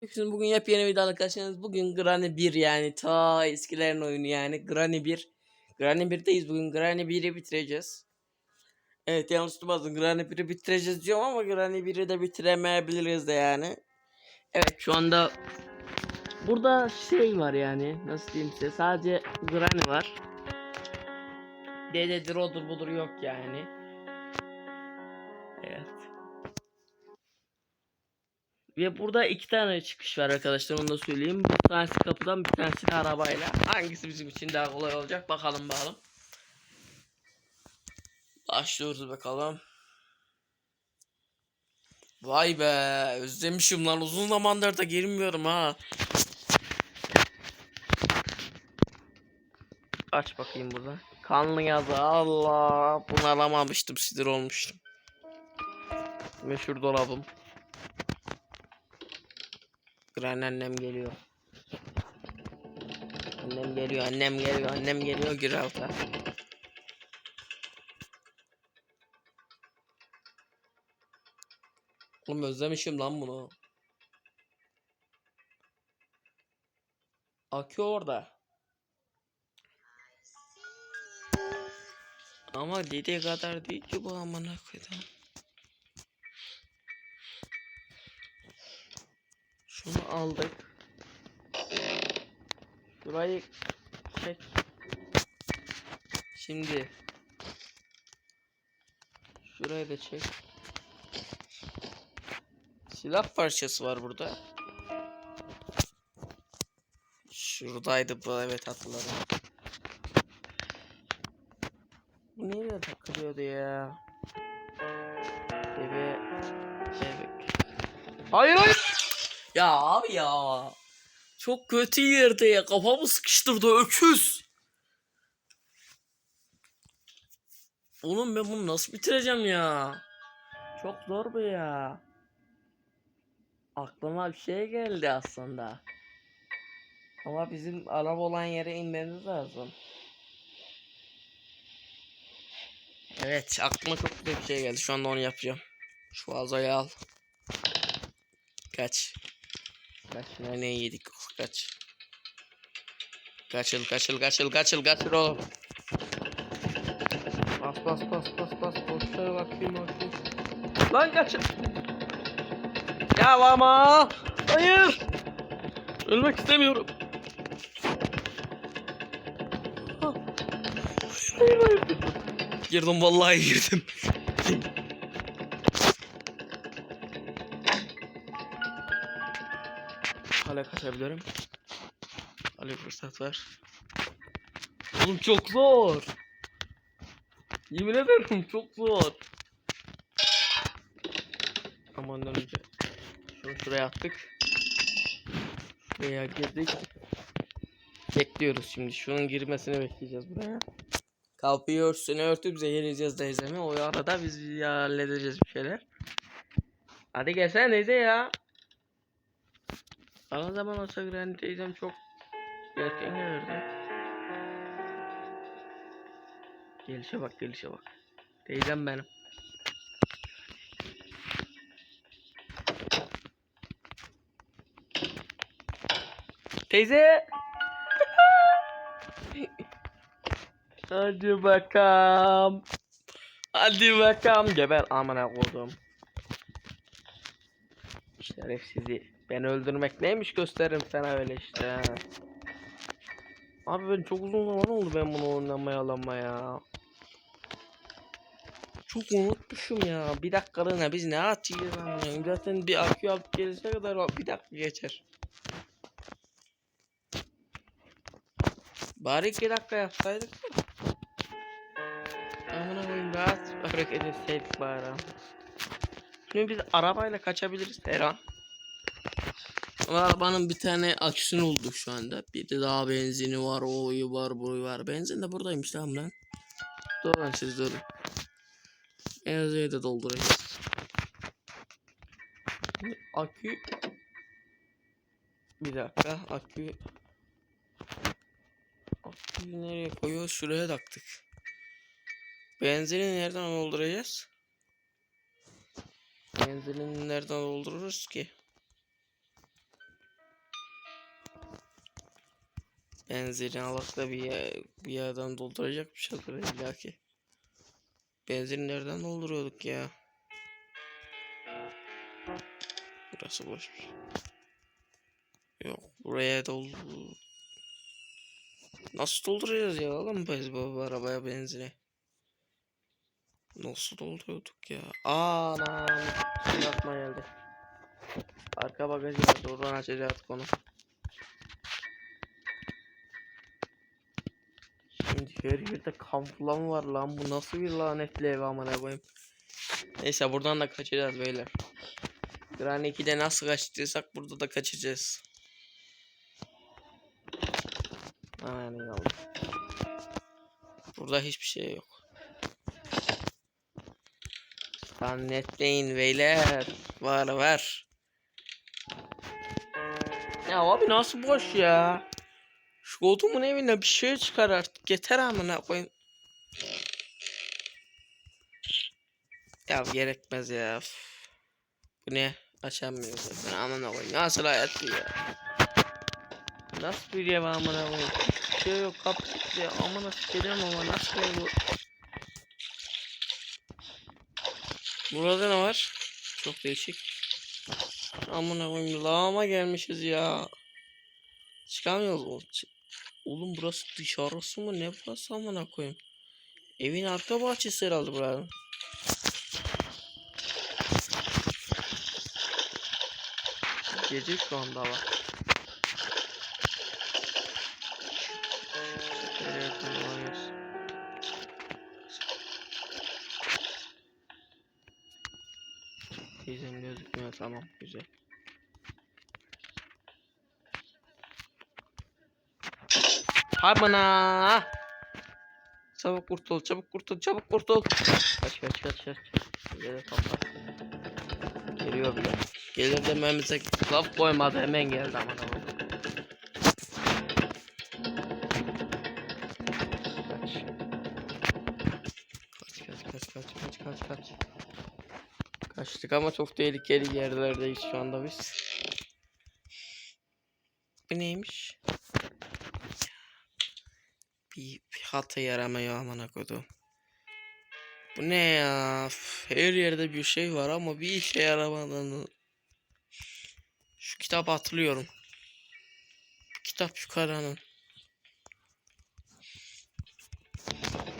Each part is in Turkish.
Şimdi bugün yepyeni video arkadaşlarınız. Bugün Granny 1 yani ta eskilerin oyunu yani Granny 1. Granny 1'deyiz bugün. Granny 1'i bitireceğiz. Evet yanlış duymadın. Granny 1'i bitireceğiz diyorum ama Granny 1'i de bitiremeyebiliriz de yani. Evet şu anda burada şey var yani nasıl diyeyim size sadece Granny var. Dededir odur budur yok yani. Evet. Ve burada iki tane çıkış var arkadaşlar onu da söyleyeyim. Bir tanesi kapıdan bir tanesi de arabayla. Hangisi bizim için daha kolay olacak bakalım bakalım. Başlıyoruz bakalım. Vay be özlemişim lan uzun zamandır da girmiyorum ha. Aç bakayım burada. Kanlı yazı Allah bunu alamamıştım sinir olmuştum. Meşhur dolabım. Gran annem geliyor. Annem geliyor, annem geliyor, annem geliyor gir alta. Oğlum özlemişim lan bunu. Akü orada. Ama dediği kadar değil ki bu amına koydum. Şunu aldık. Şurayı çek. Şimdi şurayı da çek. Silah parçası var burada. Şuradaydı bu evet hatırladım. Bu nereye takılıyordu ya? Bebe. Bebek. Hayır hayır. Ya abi ya. Çok kötü yerde ya. Kafamı sıkıştırdı öküz. Oğlum ben bunu nasıl bitireceğim ya? Çok zor bu ya. Aklıma bir şey geldi aslında. Ama bizim araba olan yere inmemiz lazım. Evet aklıma çok güzel bir şey geldi. Şu anda onu yapacağım. Şu azayı al. Kaç. Kaç ne yedik kaç. Kaçıl kaçıl kaçıl kaçıl kaçıl oğlum. Bas bas bas bas bas boşlara bakayım bakayım. Lan kaçıl. Ya ama. Hayır. Ölmek istemiyorum. Hayır. Girdim vallahi girdim. Hala kaçabilirim. Hala fırsat var. Oğlum çok zor. Yemin ederim çok zor. Aman önce. Şunu şuraya attık. Şuraya girdik. Bekliyoruz şimdi. Şunun girmesini bekleyeceğiz buraya. Kapıyı üstüne örtüp zehirleyeceğiz teyzemi. O arada biz halledeceğiz bir şeyler. Hadi gelsene teyze ya. Bana zaman olsa Granny teyzem çok erken gelirdi. Gelişe bak gelişe bak. Teyzem benim. Teyze. Hadi bakalım. Hadi bakalım. Geber amına koydum. Şerefsizi. Beni öldürmek neymiş gösteririm sana öyle işte. Abi ben çok uzun zaman oldu ben bunu oynamaya alamaya. Çok unutmuşum ya. Bir dakikalığına biz ne atıyoruz anlıyorum. Zaten bir akü alıp gelene kadar bir dakika geçer. Bari iki dakika yapsaydık. Amına koyayım rahat hareket etseydik bari. Şimdi biz arabayla kaçabiliriz her an. Arabanın bir tane aküsünü bulduk şu anda. Bir de daha benzini var, oyu var, boyu var. Benzin de buradaymış tamam lan. Durun siz durun. Enerjiyi de dolduracağız. Şimdi Akü bir dakika akü Aküyü nereye koyuyoruz? Şuraya taktık. Benzini nereden dolduracağız? Benzini nereden doldururuz ki? Benzini alak da bir, yer- bir yerden dolduracak bir şeydir illa ki. Benzin nereden dolduruyorduk ya? Burası boşmuş. Yok buraya doldur. Nasıl dolduracağız ya oğlum biz bu, arabaya benzini? Nasıl dolduruyorduk ya? Anam. Şimdi aklıma geldi. Arka bagajı vardı oradan açacaktık onu. Şimdi her yerde kamuflan var lan bu nasıl bir lanetli ev amına koyayım. Neyse buradan da kaçacağız beyler. Granny 2'de nasıl kaçtıysak burada da kaçacağız. Aynen yavrum. Burada hiçbir şey yok. Zannetmeyin beyler. Var var. Ya abi nasıl boş ya? Şu koltuğumun evine bir şey çıkar artık. Yeter amına koyayım. Ya gerekmez ya. Bu ne? Açamıyoruz zaten. Amına koyayım. Nasıl hayat bu ya? Nasıl bir ev amına koyayım? Şey yok. Kapı ya. Amına sikeceğim ama nasıl bu? Burada ne var? Çok değişik. Amına koyayım. Lağıma gelmişiz ya. Çıkamıyoruz. O- Oğlum burası dışarısı mı? Ne burası amına koyayım? Evin arka bahçesi herhalde buranın. Gece şu anda hava. Evet. Teyzem gözükmüyor tamam güzel. Bana. Çabuk kurtul, çabuk kurtul, çabuk kurtul. Kaç kaç kaç kaç. Geliyor kapat. Geliyor bile. Gelir dememize laf koymadı hemen geldi aman. Kaç. Kaç kaç kaç kaç kaç kaç kaç. Kaçtık ama çok tehlikeli yerlerdeyiz şu anda biz. Bu neymiş? Hata yaramıyor amına kodum. Bu ne ya? Her yerde bir şey var ama bir işe yaramadığını. Şu kitabı hatırlıyorum. Bu kitap yukarının.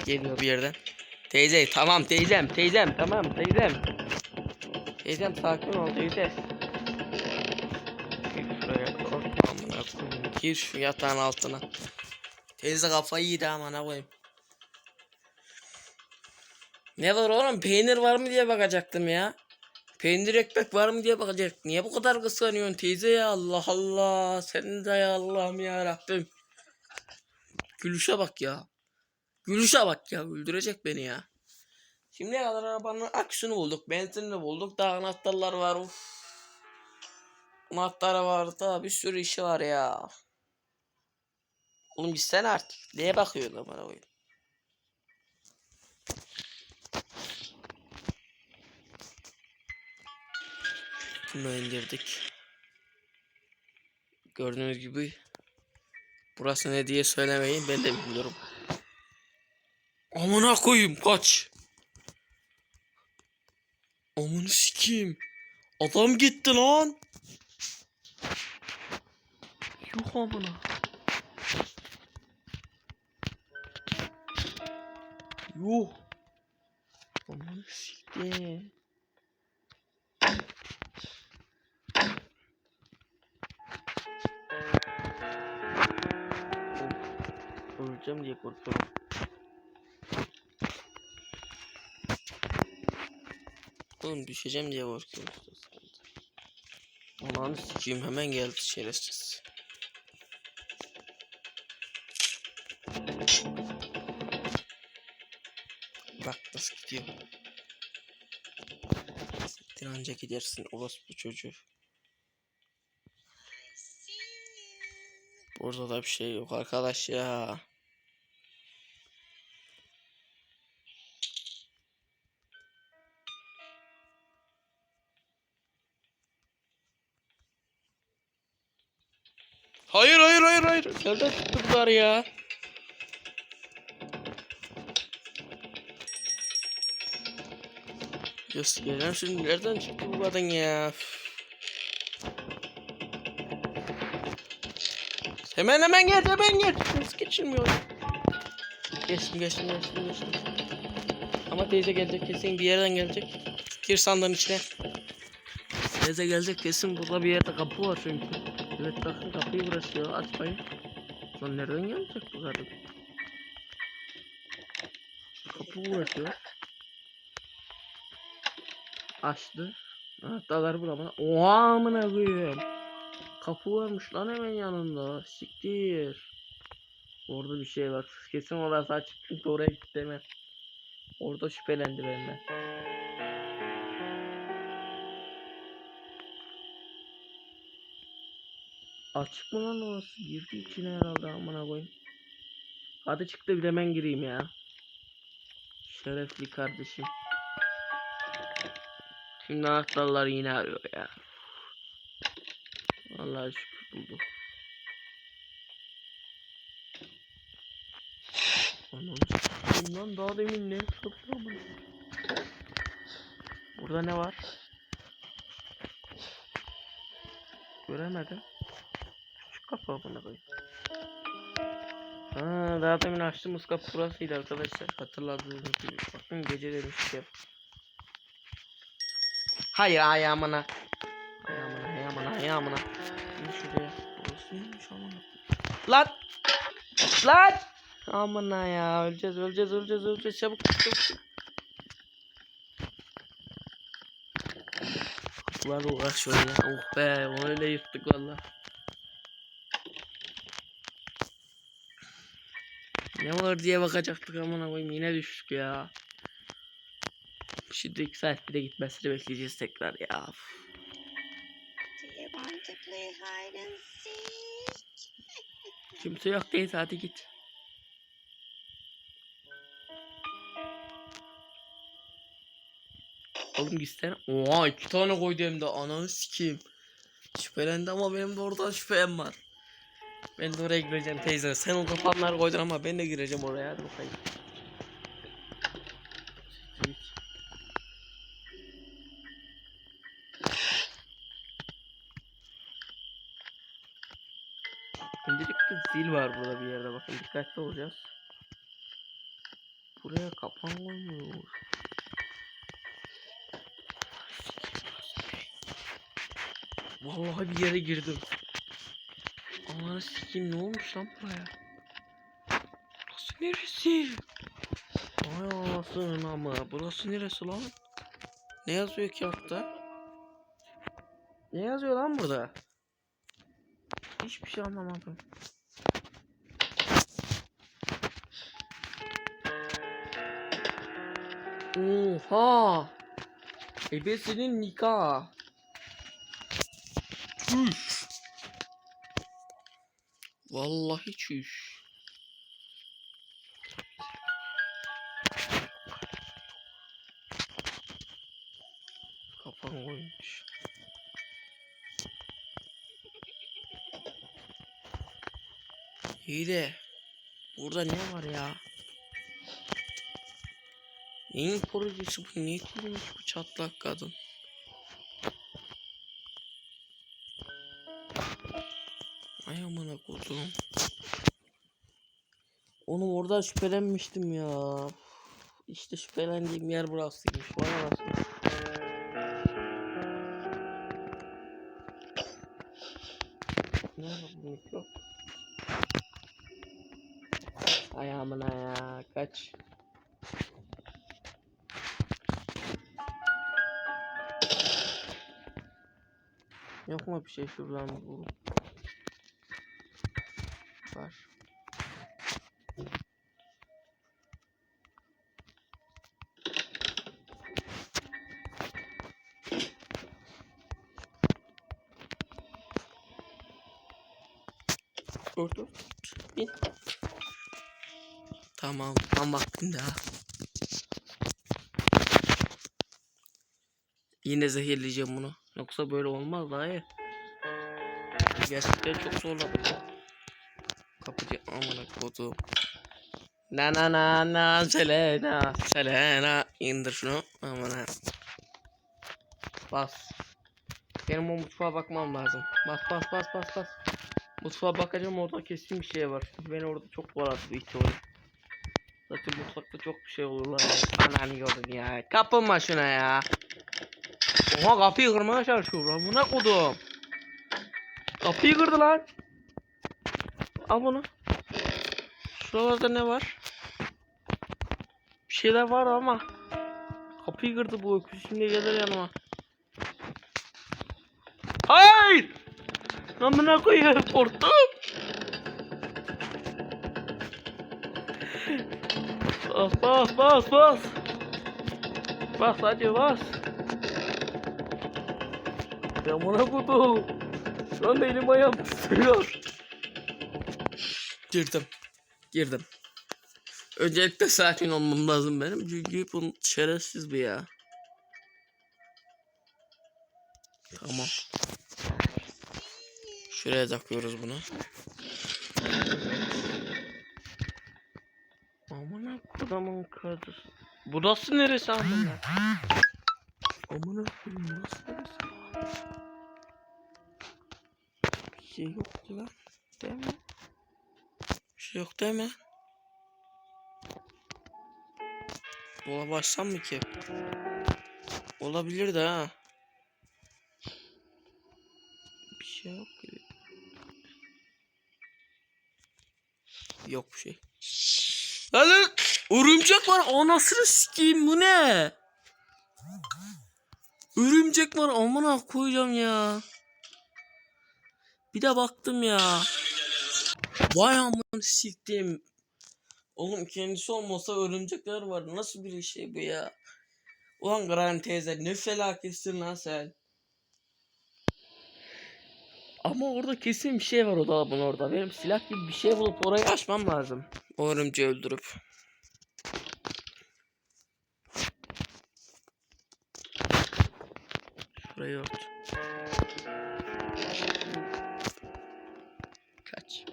Geliyor bir yerden. Teyze tamam teyzem teyzem tamam teyzem. Teyzem sakin ol teyze. Gir şu yatağın altına. Teyze kafayı yedi amına koyayım. Ne var oğlum peynir var mı diye bakacaktım ya. Peynir ekmek var mı diye bakacaktım. Niye bu kadar kıskanıyorsun teyze ya Allah Allah. Senin de ya Allah'ım ya Rabbim. Gülüşe bak ya. Gülüşe bak ya. Güldürecek beni ya. Şimdiye kadar arabanın aküsünü bulduk. Benzinini bulduk. Daha anahtarlar var. Uf. Anahtarı var. Daha bir sürü işi var ya. Oğlum gitsene artık. Neye bakıyorsun bana koyayım? Bunu indirdik. Gördüğünüz gibi burası ne diye söylemeyin ben de bilmiyorum. Amına koyayım kaç. Amını sikeyim. Adam gitti lan. Yuh amına. Yuh. Amını sikeyim. Of, Öleceğim diye korkuyorum. Oğlum düşeceğim diye korkuyorum. Ananı sikeyim hemen geldi şerefsiz. Gidiyor. Siktir anca gidersin orospu çocuğu. Burada da bir şey yok arkadaş ya. Hayır hayır hayır hayır. Nereden çıktı bunlar ya? Gelen şimdi nereden çıktı bu kadın ya? Hemen hemen gel hemen gel. Nasıl geçilmiyor? Geçtim geçtim geçtim geçtim. Ama teyze gelecek kesin bir yerden gelecek. Gir sandığın içine. Teyze gelecek kesin burada bir yerde kapı var çünkü. Evet bakın kapıyı burası ya açmayın. Lan nereden gelecek bu kadın? Kapı burası ya. Açtı. Anahtarları bulamaz. Oha amına koyayım. Kapı varmış lan hemen yanında. Siktir. Orada bir şey var. Kesin orası açık çünkü oraya gitti hemen. Orada şüphelendi benden. Açık mı lan orası? Girdi içine herhalde amına koyayım. Hadi çıktı bir de ben gireyim ya. Şerefli kardeşim. Şimdi anahtarlar yine arıyor ya. Vallahi şükür buldu. Anam bundan daha demin ne satıyor bu? Burada ne var? Göremedim. Küçük kapı bana koy. Ha, daha demin açtığımız kapı burasıydı arkadaşlar. Hatırladığınız gibi. Bakın gece demiştim. Hayır ayağımına. Ayağımına, ayağımına, ayağımına. Şimdi şuraya. Neymiş amına? Lan! Lan! Amına ya öleceğiz öleceğiz öleceğiz öleceğiz çabuk çabuk. Var uğraş öyle. Oh be onu öyle yırttık valla. Ne var diye bakacaktık amına koyayım yine düştük ya. Şimdi bir de gitmesini bekleyeceğiz tekrar ya. Kimse yok değil hadi git. Oğlum gitsene. Oha iki tane koydu hem de ananı sikeyim. Şüphelendi ama benim de oradan şüphem var. Ben de oraya gireceğim teyze. Sen o kafanları koydun ama ben de gireceğim oraya hadi bakayım. Dikkatli olacağız. Buraya kapan koymuyor. Vallahi bir yere girdim. Ananı sikeyim ne olmuş lan buraya? Burası neresi? Ay anasının ama burası neresi lan? Ne yazıyor ki altta? Ne yazıyor lan burada? Hiçbir şey anlamadım. Oha! Ebesinin nikah. Çüş. Vallahi çüş. Kafam koymuş. İyi de burada ne var ya? Neyin projesi bu? Niye kurmuş bu çatlak kadın? Ay amına kodum. Onu orada şüphelenmiştim ya. İşte şüphelendiğim yer burasıymış. Vay anasını. Ne var bu mikro? Ay amına ya kaç. Yok mu bir şey şuradan bu? Var. Dur dur. Bin. Tamam. Tam vaktinde ha. Yine zehirleyeceğim bunu. Yoksa böyle olmaz iyi. Gerçekten çok zorladım. Kapıcı amına kodum. Na na na na Selena Selena indir şunu amına. Bas. Benim o mutfağa bakmam lazım. Bas bas bas bas bas. Mutfağa bakacağım orada kesin bir şey var. Çünkü beni orada çok kovaladı bir ihtimalle. Zaten mutfakta çok bir şey olurlar. Ananı gördün ya. Kapılma şuna ya. Oha kapıyı kırmaya çalışıyor. Amına kodum. Kapıyı kırdı lan. Al bunu. Şuralarda ne var? Bir şeyler var ama. Kapıyı kırdı bu öküz. Şimdi gelir yanıma. Hayır! Amına koyayım korktum. Bas bas bas bas. Bas hadi bas. Ya amına koydum. Şu anda elim ayağım titriyor. Girdim. Girdim. Öncelikle sakin olmam lazım benim. Çünkü bu şerefsiz bir ya. Tamam. Şuraya takıyoruz bunu. Amına kodumun kadısı. Burası neresi amına? Amına koyayım burası? Bir şey yok lan. Değil mi? Bir şey yok değil mi? Dolabı açsam mı ki? Olabilir de ha. Bir şey yok ki. Yok bir şey. Lan örümcek var anasını sikeyim bu ne? Örümcek var amına koyacağım ya. Bir de baktım ya. Vay amına siktim. Oğlum kendisi olmasa örümcekler var. Nasıl bir şey bu ya? Ulan Gran teyze ne felaketsin lan sen. Ama orada kesin bir şey var o dolabın orada. Benim silah gibi bir şey bulup orayı açmam lazım. O örümceği öldürüp. Şurayı ört. Kaç.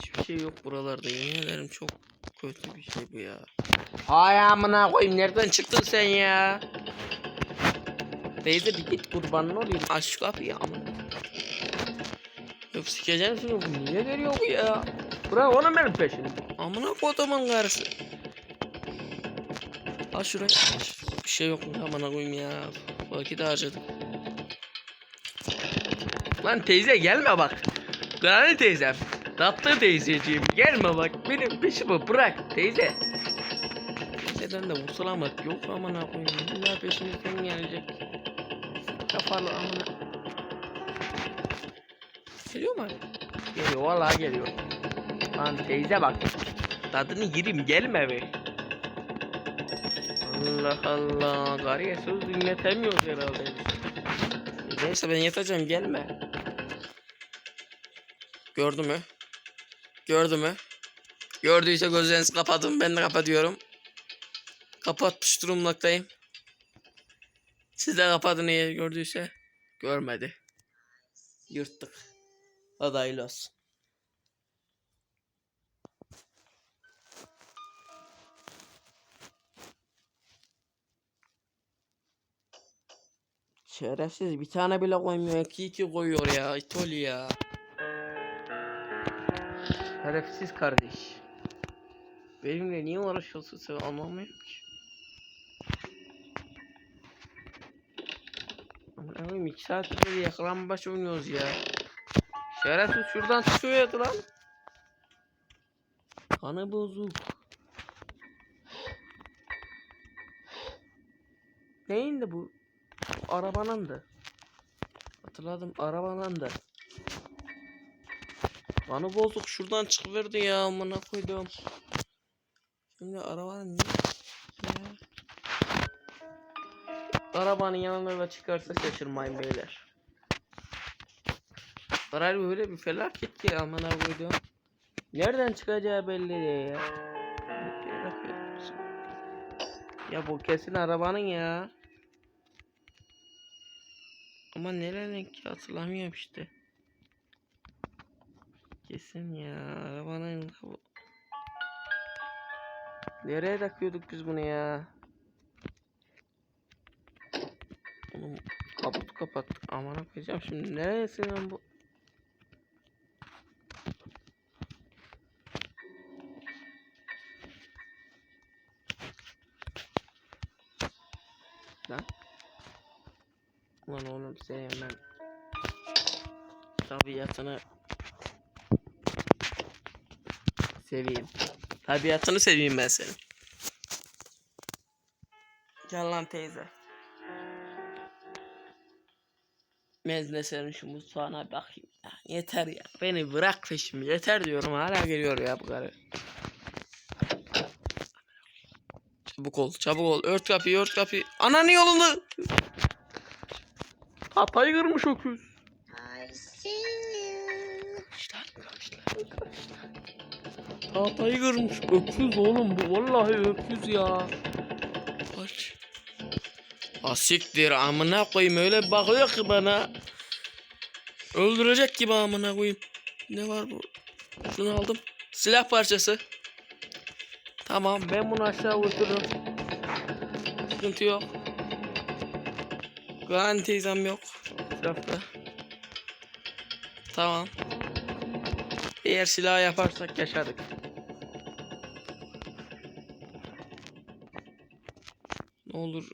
Hiçbir şey yok buralarda. Yemin ederim çok kötü bir şey bu ya. Hay amına koyayım nereden çıktın sen ya? Teyze bir git kurbanın olayım. Aç şu kapıyı amına. Yok sikeceğim bu niye geliyor bu ya? Bırak onu benim peşimde. Amına kodumun karısı. Al şurayı. Aç. Bir şey yok mu amına koyayım ya. Vakit harcadım. Lan teyze gelme bak. Granny teyzem. Tatlı teyzeciğim gelme bak benim peşimi bırak teyze. Teyzeden de vursalamak yok amına koyayım. İlla peşimizden gelecek. Kafalı amına. Geliyor mu? Geliyor vallahi geliyor. Lan teyze bak. Tadını yerim gelme be. Allah Allah. Gariye söz dinletemiyoruz herhalde. Neyse ben yatacağım gelme. Gördü mü? Gördü mü? Gördüyse gözlerinizi kapatın. Ben de kapatıyorum. Kapatmış durumdaktayım. Siz de kapatın eğer gördüyse. Görmedi. Yırttık. Hadi hayırlı olsun. Şerefsiz bir tane bile koymuyor. iki iki koyuyor ya. İtoli ya. Şerefsiz kardeş. Benimle niye uğraşıyorsun sen anlamıyorum ki. Aman Allah'ım iki saattir yakalanmaç oynuyoruz ya. Şerefsiz şuradan çıkıyor ya lan. Kanı bozuk. Neyin de bu? Arabanın da. Hatırladım arabanın da. Kanı bozuk şuradan çıkıverdi ya amına koydum. Şimdi arabanın ne? Ya. Arabanın yanına da çıkarsa şaşırmayın beyler. Karar böyle bir felaket ki amına koydum. Nereden çıkacağı belli değil ya. Ya bu kesin arabanın ya. Ama nereden ki hatırlamıyorum işte. Kesin ya arabanın. Nereye takıyorduk biz bunu ya? Oğlum kaputu kapattık. Aman koyacağım şimdi neresi lan bu? Lan oğlum senin ben tabiatını seveyim. Tabiatını seveyim ben senin. Gel lan teyze. Mezne senin şu mutfağına bakayım. ya. Yeter ya. Beni bırak peşimi. Yeter diyorum. Hala geliyor ya bu karı. Çabuk ol. Çabuk ol. Ört kapıyı ört kapıyı. Ananın yolunu. Hatayı kırmış öküz. I see you. Kaçlar kaçlar kaçlar. Tahtayı kırmış. Öküz oğlum bu. Vallahi öküz ya. Kaç. Asiktir amına koyayım öyle bakıyor ki bana. Öldürecek gibi amına koyayım. Ne var bu? Şunu aldım. Silah parçası. Tamam ben bunu aşağı götürürüm. Sıkıntı yok. Gani teyzem yok. Etrafta. Tamam. Eğer silah yaparsak yaşadık. Ne olur.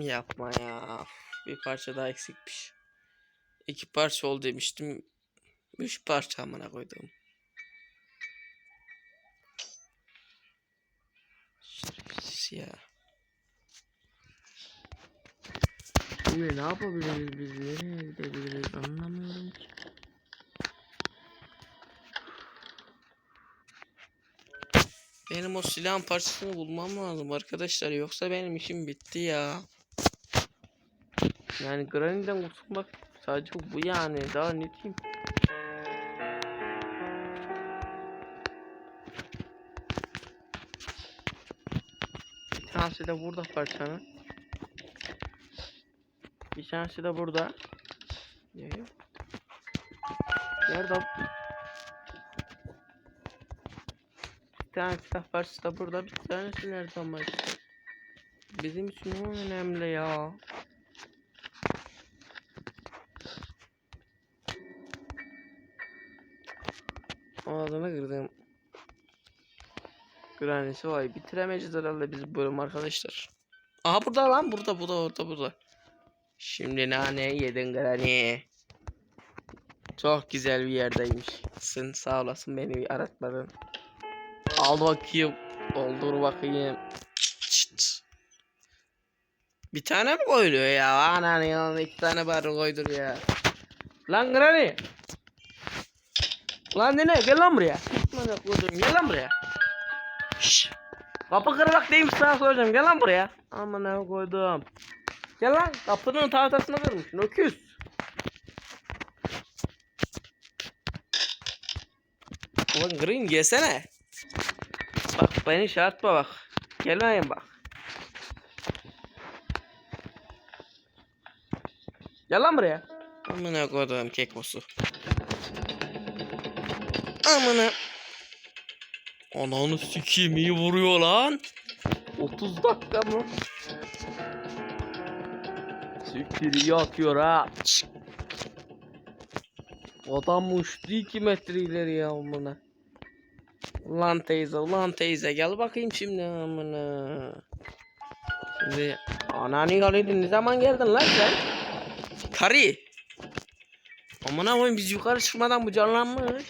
Yapma ya. Bir parça daha eksikmiş. İki parça ol demiştim. Üç parça amına koydum. Ya. Ne yapabiliriz biz? Nereye gidebiliriz? Anlamıyorum ki. Benim o silahın parçasını bulmam lazım arkadaşlar. Yoksa benim işim bitti ya. Yani Granny'den kurtulmak sadece bu yani. Daha ne diyeyim? Bir tanesi de burada parçanın. Tanesi de burada. Ne? Nerede? Bir tane silah parçası da burada. Bir tanesi nerede ama. Bizim için o önemli ya. Ağzına kırdım. Granisi vay bitiremeyeceğiz herhalde biz bölüm arkadaşlar. Aha burada lan burada burada orada burada. Şimdi nane yedin Granny. Çok güzel bir yerdeymişsin. Sağ olasın beni aratmadın. Al bakayım. Doldur bakayım. Çıt çıt. Bir tane mi koyuluyor ya? Ananın yanına iki tane bari koydur ya. Lan Granny. Lan nene gel lan buraya. Gel lan buraya. Şşş. Kapı kırılak değilmiş sana soracağım gel lan buraya. Aman ne koydum. Gel lan kapının tahtasını kırmışsın öküz. Ulan Green gelsene. Bak beni şartma bak. Gelmeyin bak. Gel lan buraya. Amına koydum kekosu. Amına. Ananı sikeyim iyi vuruyor lan. 30 dakika mı? İyi atıyor ha. Çık. Adam uçtu 2 metre ileri ya amına. Ulan teyze ulan teyze gel bakayım şimdi amına. Şimdi ananı yalaydın ne zaman geldin lan sen? Karı. Amına koyayım biz yukarı çıkmadan bu canlanmış.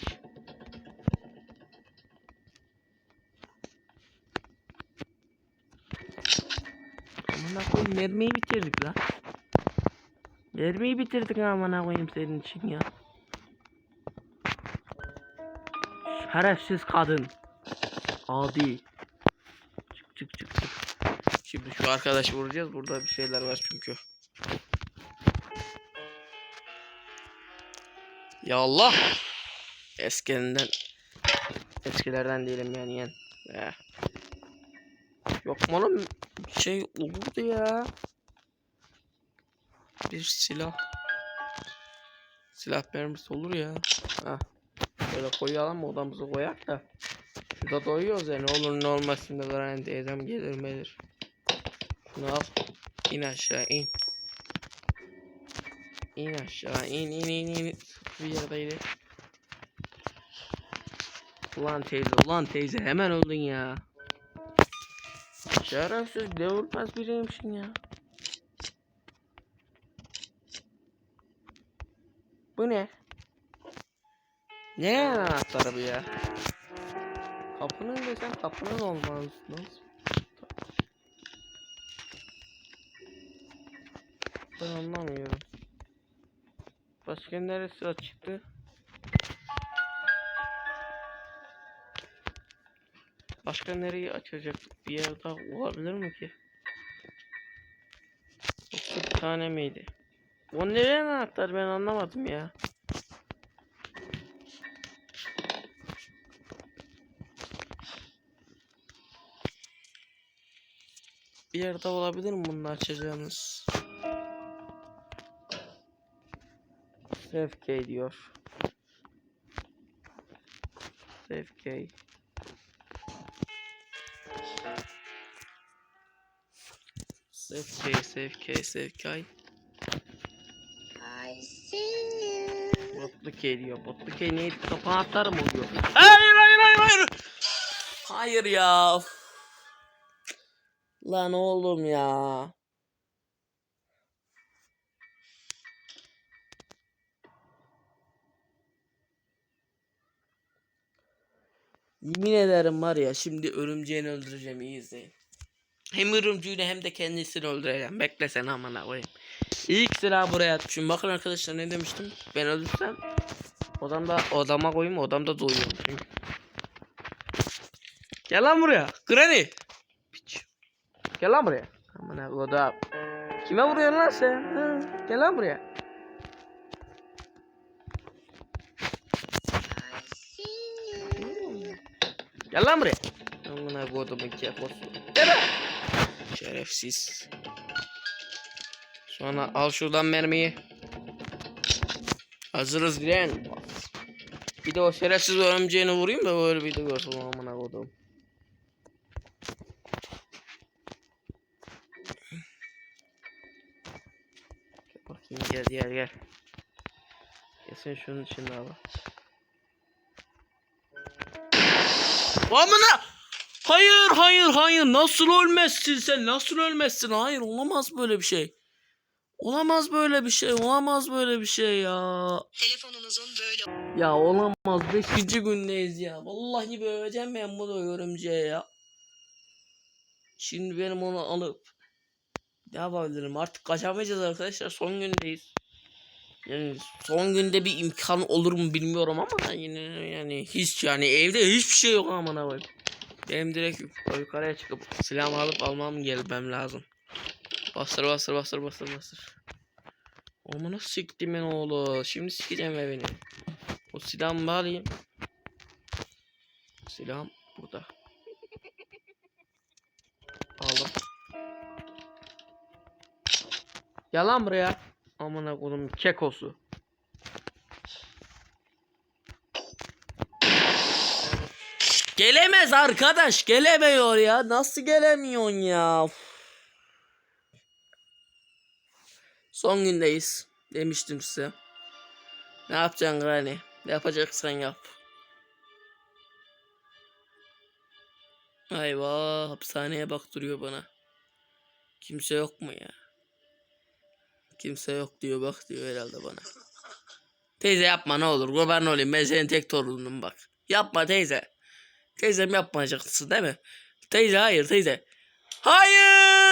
Amına koyayım mermiyi bitirdik lan. Mermiyi bitirdik amına koyayım senin için ya. Şerefsiz kadın. Adi. Çık çık çık çık. Şimdi şu arkadaşı vuracağız. Burada bir şeyler var çünkü. Ya Allah. Eskilerinden eskilerden değilim yani yani. Eh. Yok mu oğlum? Şey olurdu ya. Bir silah. Silah mermisi olur ya. Ha. Böyle koyalım odamıza koyak da. Şurada doyuyoruz ya ne olur ne olmaz şimdi Granny teyzem gelir melir. Şunu al. İn aşağı in. İn aşağı in in in in. Bir yerdeydi. Ulan teyze ulan teyze hemen öldün ya. Şerefsiz ne vurmaz biriymişsin ya. Bu ne? Ne anahtarı bu ya? Kapının desen kapının olmaz. Nasıl? Ben anlamıyorum. Başka neresi açıktı? Başka nereyi açacak bir yer daha olabilir mi ki? Yoksa bir tane miydi? O nereye anahtar ben anlamadım ya. Bir yerde olabilir mi bunu açacağımız? Save key diyor. Save key. Save key, Botlu key diyor. Botlu key neydi? Kapağı atar mı oluyor? Hayır hayır hayır hayır. Hayır ya. Lan oğlum ya. Yemin ederim var ya şimdi örümceğini öldüreceğim iyi izleyin. Hem örümcüğünü hem de kendisini öldüreceğim. Bekle sen amına koyayım. İlk silah buraya atmışım. Bakın arkadaşlar ne demiştim? Ben ölürsem odamda odama koyayım odamda doyuyormuşum. Gel lan buraya. Granny. Piç. Gel lan buraya. Amına kodam. Kime vuruyorsun lan sen? Hı? Gel lan buraya. Gel lan buraya. Amına kodumun keposu. Gel lan. Şerefsiz. Sonra al şuradan mermiyi. Hazırız diren. Bir de o şerefsiz örümceğini vurayım da böyle bir de görsün amına kodum. Bakayım gel gel gel. Kesin şunun içinde abi. Amına! Hayır hayır hayır nasıl ölmezsin sen nasıl ölmezsin hayır olamaz böyle bir şey. Olamaz böyle bir şey olamaz böyle bir şey ya. Telefonunuzun böyle Ya olamaz 5. gündeyiz ya. Vallahi böleceğim ben bunu örümceğe ya. Şimdi benim onu alıp ne yapabilirim artık kaçamayacağız arkadaşlar son gündeyiz. Yani son günde bir imkan olur mu bilmiyorum ama yine yani hiç yani evde hiçbir şey yok aman abi. Benim direkt yuk- yukarıya çıkıp silahımı alıp almam gelmem lazım. Bastır bastır bastır bastır bastır. Amına siktimin oğlu. Şimdi sikeceğim evini. O silahımı alayım. Silahım burada. Aldım. Yalan buraya. Amına kodum kekosu. Gelemez arkadaş gelemiyor ya. Nasıl gelemiyorsun ya? Uf. Son gündeyiz. Demiştim size. Ne yapacaksın Granny? Yapacaksan yap. Ayva hapishaneye bak duruyor bana. Kimse yok mu ya? Kimse yok diyor bak diyor herhalde bana. Teyze yapma ne olur kurban olayım ben senin tek torununum bak. Yapma teyze. Teyzem yapmayacaksın değil mi? Teyze hayır teyze. Hayır!